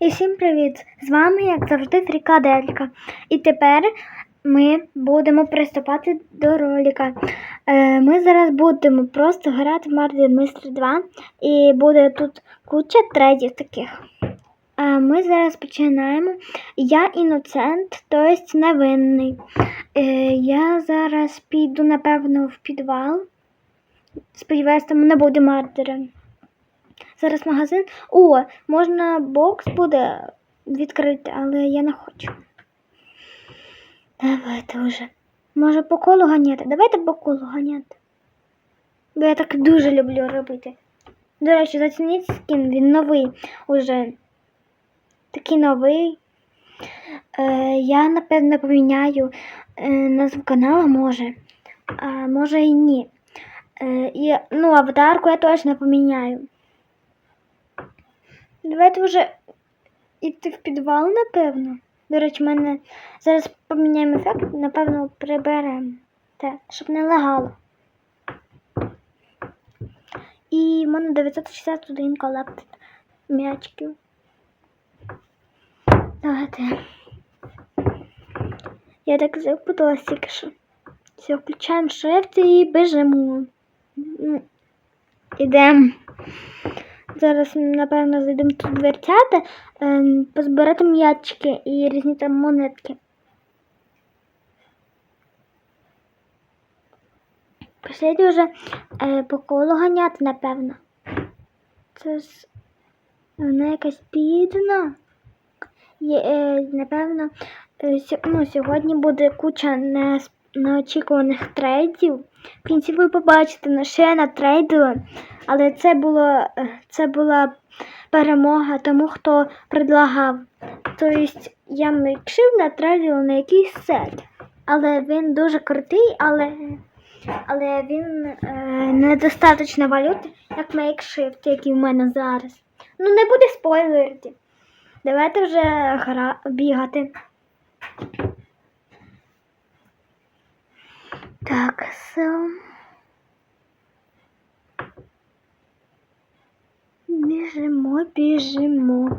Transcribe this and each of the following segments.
І всім привіт! З вами, як завжди, Фрікаделька. І тепер ми будемо приступати до ролика. Е, ми зараз будемо просто грати в Murder Mystery 2 і буде тут куча тредів таких. Е, ми зараз починаємо. Я іноцент, тобто невинний. Е, я зараз піду, напевно, в підвал. Сподіваюсь, там не буде мардера. Зараз магазин. О, можна бокс буде відкрити, але я не хочу. Давайте вже. Може по колу ганяти? Давайте по колу ганяти. Бо я так дуже люблю робити. До речі, зацініть скін, він новий уже. Такий новий. Е, я, напевно, поміняю е, назву каналу, може. А може і ні. Е, і, ну, аватарку я точно поміняю. Давайте вже йти в підвал, напевно. До речі, мене зараз поміняємо ефект, напевно, приберемо. Те, щоб не лагало. І в мене 961 колект м'ячків. Давайте. Я так запуталась тільки що. Все, включаємо шрифт і біжимо. Ідемо. Зараз, напевно, зайдемо тут дверцята, ем, позбирати м'ячики і різні там монетки. Послідні вже е, по колу ганяти, напевно. Це ж вона якась підна. Є, е, напевно, е, ну, сьогодні буде куча не, неочікуваних трейдів. В кінці ви побачите, на що я натрейдила. Але це було е, це була перемога тому, хто предлагав. Тобто я микшив натрейдила на якийсь сет. Але він дуже крутий, але, але він е, недостатньо валюти, як мейкшифт, який в мене зараз. Ну, не буде спойлерити. Давайте вже гра бігати. Так, so... Біжимо, біжимо.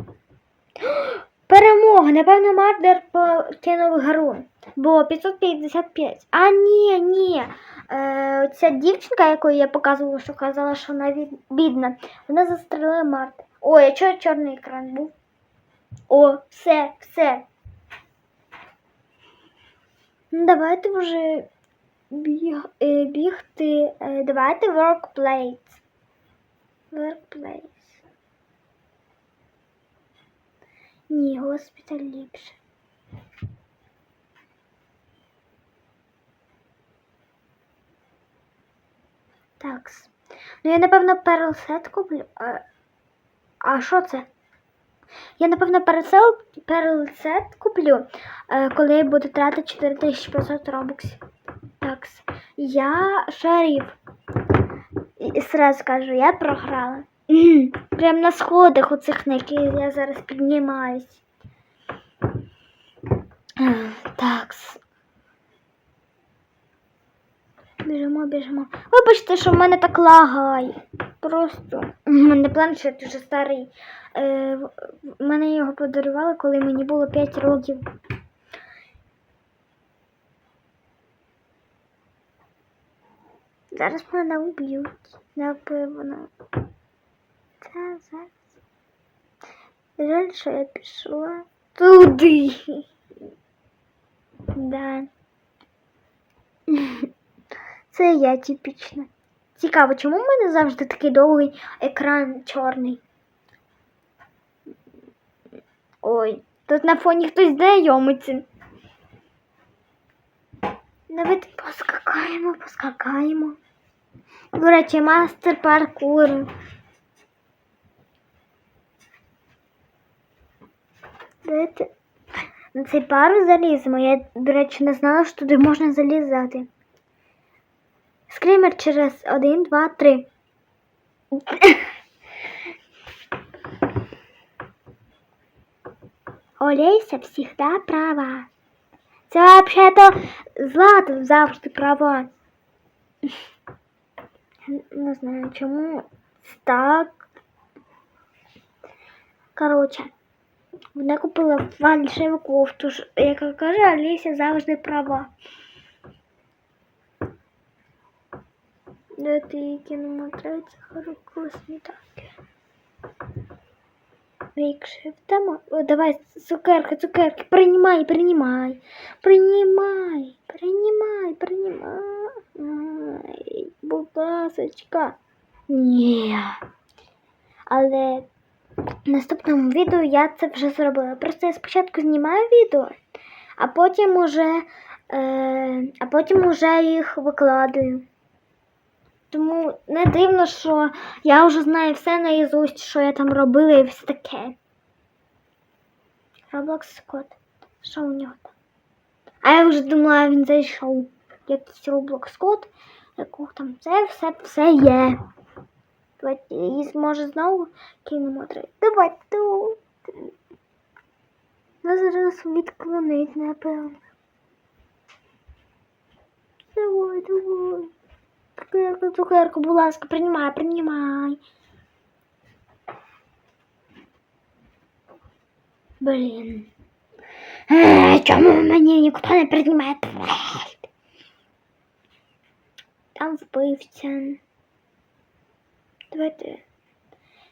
Перемога! Напевно, Мардер покинув гру. Бо 555. А ні, ні. Е, ця дівчинка, яку я показувала, що казала, що вона бідна, вона застрелила Марта. Ой, а чого чорний екран був? О, все, все. Ну, давайте вже біг, е, бігти. Е, давайте workplace. Workplace. Ні, госпіталь ліпше. Так. Ну я напевно перлсет куплю. А, що це? Я напевно перлсет куплю, е, коли я буду тратити 4500 робоксів. Так. Я шериф. І сразу скажу, я програла. Прям на сходах оцих, на яких я зараз піднімаюсь. Так. Біжимо, біжимо. Вибачте, що в мене так лагає. Просто у мене планшет вже старий. Е, мене його подарували, коли мені було 5 років. Зараз мене уб'ють. Напевно. Це зараз. Жаль, що я пішла туди. Да. Це я типічна. Цікаво, чому в мене завжди такий довгий екран чорний? Ой, тут на фоні хтось знайомиться. Давайте поскакаємо, поскакаємо. До речі, мастер паркуру. Давайте на цей пару заліземо. Я, до речі, не знала, що туди можна залізати. Скример через один, два, три. Олеся всегда права. Це взагалі-то Злата завжди права. Не знаю, чому так. Коротше, вона купила фальшиву кофту, ж- яка каже, Аліся завжди права. Де ти кіноматрець хороші таке. Мейкшифтом. О, давай, цукерки, цукерки, принимай, принимай. Принимай, принимай, принимай. Ласочка. Ні. Але в наступному відео я це вже зробила. Просто я спочатку знімаю відео, а потім уже, е, а потім уже їх викладаю. Тому не дивно, що я вже знаю все наїзусть, що я там робила і все таке. Roblox код. Що у нього там? А я вже думала, він зайшов. Якийсь Roblox код, якого там це все, все є. Давайте і може знову кинемо три. Давайте тут. Нас зараз відклонить, напевно. Давай, давай. Цукерку, цукерку, будь ласка, приймай, приймай. Блін. Е, чому мені ніхто не приймає? Там вбивця. Давайте.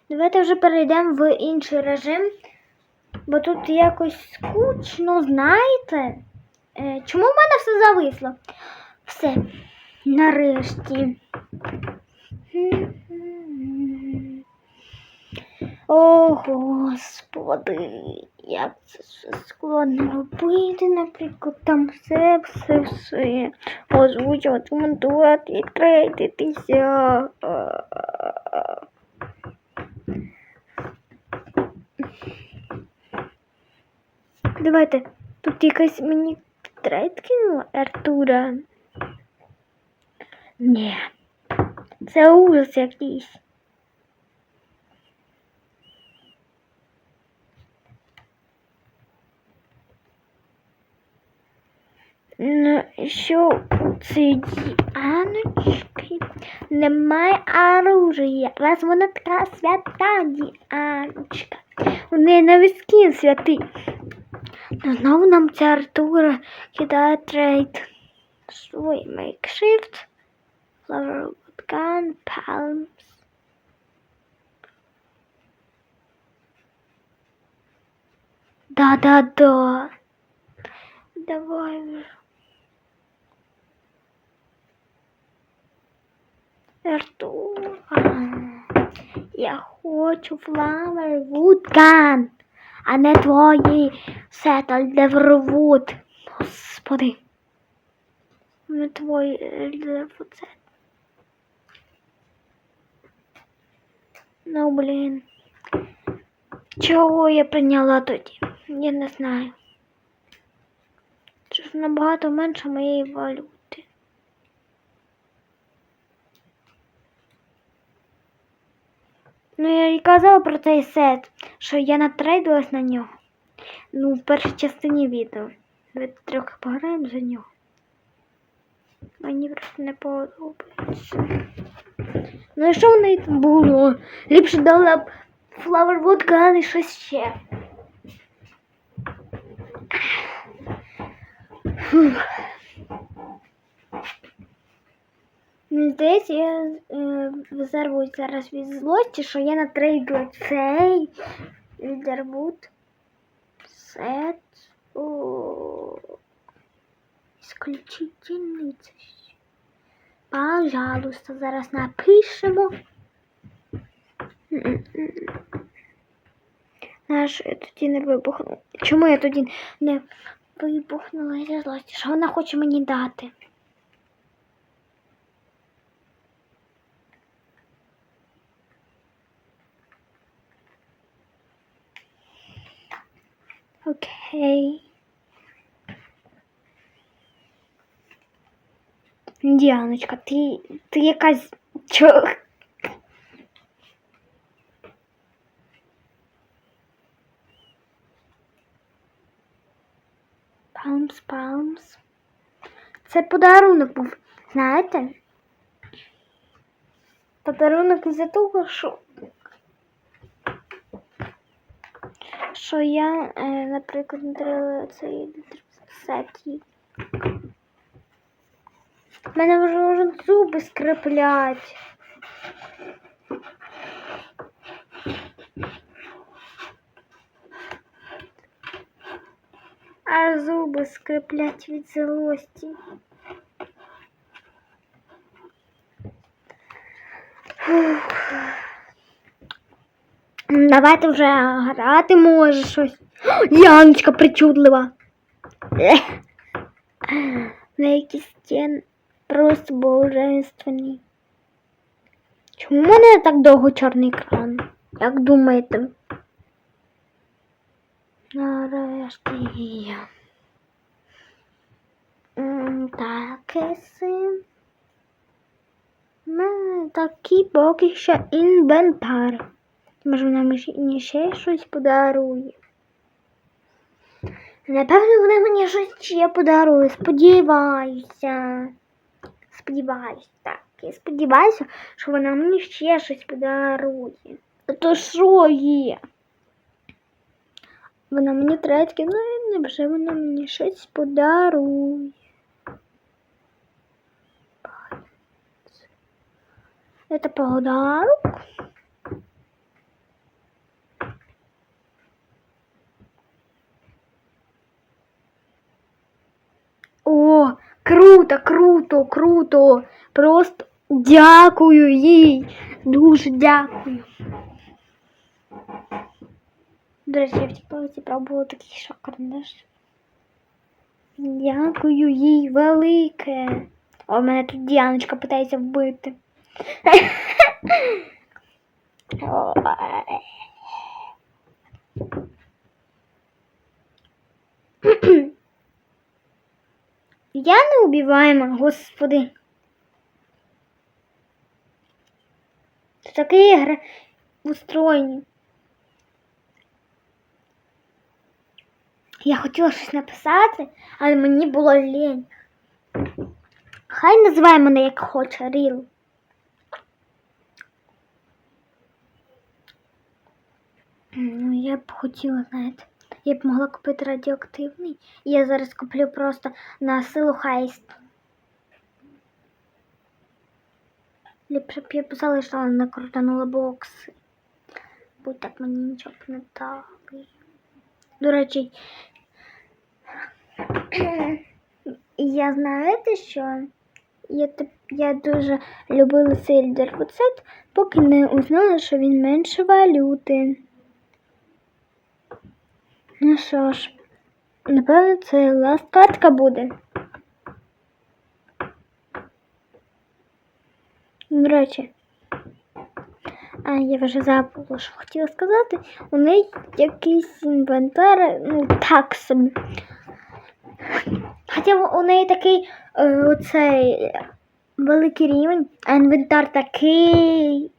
Давайте вже перейдемо в інший режим. Бо тут якось скучно, знаєте? Е, чому в мене все зависло? Все. Нарешті. О, Господи, як це все складно робити, наприклад, там все, все, все озвучувати, монтувати і трейдитися. Давайте, тут якась мені трейд кинула Артура. Ні. Це ужас якийсь. Ну, що у цій Діаночки немає оружия, раз вона така свята Діаночка. У неї новий скін святий. Знову нам ця Артура кидає трейд. Свій makeshift. Flower gun, palms. Да-да-да. Давай уже. Я хочу Flower wood gun, а не твої Settle Deverwood. Господи. Не твої Deverwood Ну, блін. Чого я прийняла тоді? Я не знаю. Це ж набагато менше моєї валюти. Ну, я і казала про цей сет, що я натрейдилась на нього. Ну, в першій частині відео. Давайте трохи пограємо за нього. Мені просто не подобається. Ну і що в неї там було? Ліпше дала б Flower Wood і щось ще. Фух. Мені здається, я е, зараз від злості, що я натрейдила цей лідербут. Сет. О, исключительный. Пожалуйста, зараз напишемо. Наш я тоді не вибухнула. Чому я тоді не вибухнула зі злості? Що вона хоче мені дати? Окей. Діаночка, ти, ти якась чо? Палмс, палмс. Це подарунок був, знаєте? Подарунок із-за того, що що я, е, наприклад, не цей всякий. Мене вже вже зуби скриплять. Аж зуби скриплять від злості. Фух. Давайте вже грати може щось. Яночка причудлива. На якісь стіни просто божественні. Чому в мене так довго чорний екран? Як думаєте? Нарешті я. Так, еси. У мене такий поки що інвентар. Може вона мені ще щось подарує. Напевно, вона мені щось ще подарує. Сподіваюся. Сподіваюся, так. Я сподіваюся, що вона мені ще щось подарує. А то що є? Вона мені третє, ну невже вона мені щось подарує. Это подарок. О, круто, круто, круто. Просто дякую їй. Дуже дякую. До речі, я в тіктоці пробувала такий шоколадеш. Дякую їй велике. О, мене тут Діаночка питається вбити. Я не убиваема, господи. Це такі ігри устроєні. Я хотіла щось написати, але мені було лінь. Хай називає мене як хоче, Ріл. Ну, я б хотіла, знаєте, я б могла купити радіоактивний. Я зараз куплю просто на силу хайст. Ліпше б я б залишила не крутанула бокси. Бо так мені нічого б не дали. До речі, я знаєте що? Я, я дуже любила цей дервоцет, поки не узнала, що він менше валюти. Ну що ж, напевно, це ласт-картка буде. До речі, а я вже забула, що хотіла сказати. У неї якийсь інвентар, ну так собі. Хоча у неї такий е, оцей великий рівень, а інвентар такий.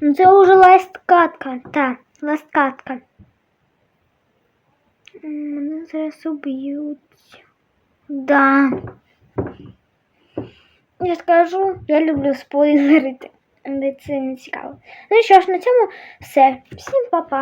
Ну це вже ласт-катка, так, ласт-катка. Мене зараз уб'ють. Да. Я скажу, я люблю спойлерити, це не цікаво. Ну що ж, на цьому все. Всім па-па.